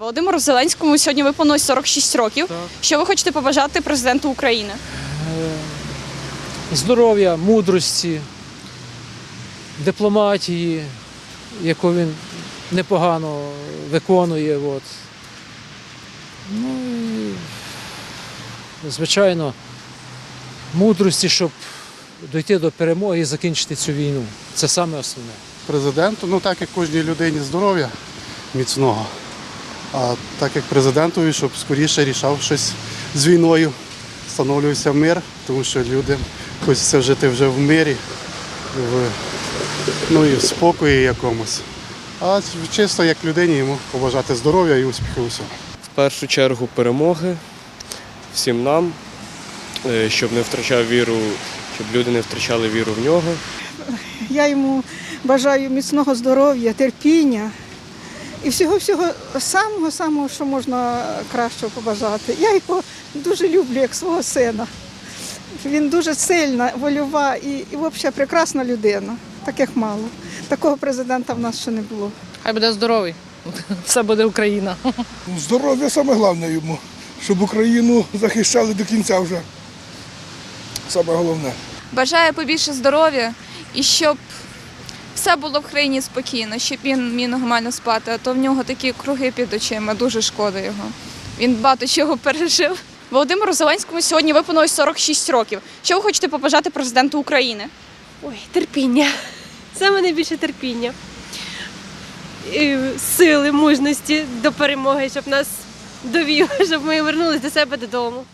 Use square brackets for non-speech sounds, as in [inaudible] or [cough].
Володимиру Зеленському сьогодні виповнилось 46 років. Так. Що ви хочете побажати президенту України? здоров'я, мудрості, дипломатії, яку він непогано виконує. От. Ну і, звичайно, мудрості, щоб дойти до перемоги і закінчити цю війну. Це саме основне. президенту, ну так як кожній людині здоров'я міцного. А так як президентові, щоб скоріше рішав щось з війною, встановлювався мир, тому що людям хочеться жити вже в мирі, в, ну і в спокої якомусь. А чисто як людині йому побажати здоров'я і успіху у всьому. В першу чергу перемоги всім нам, е, щоб не втрачав віру, щоб люди не втрачали віру в нього. Я йому бажаю міцного здоров'я, терпіння і всього-всього самого-самого, що можна кращого побажати. Я його дуже люблю як свого сина. Він дуже сильна, вольова і, і взагалі прекрасна людина, таких мало. Такого президента в нас ще не було. Хай буде здоровий. Все буде Україна. Здоров'я саме головне йому, щоб Україну захищали до кінця вже. Саме головне. Бажаю побільше здоров'я і щоб все було в країні спокійно, щоб він міг нормально спати, а то в нього такі круги під очима, дуже шкода його. Він багато чого пережив. Володимиру Зеленському сьогодні виповнилось 46 років. Що ви хочете побажати президенту України? Ой, терпіння. Саме найбільше терпіння. І сили, мужності до перемоги, щоб нас довів, [laughs] щоб ми вернулись до себе додому.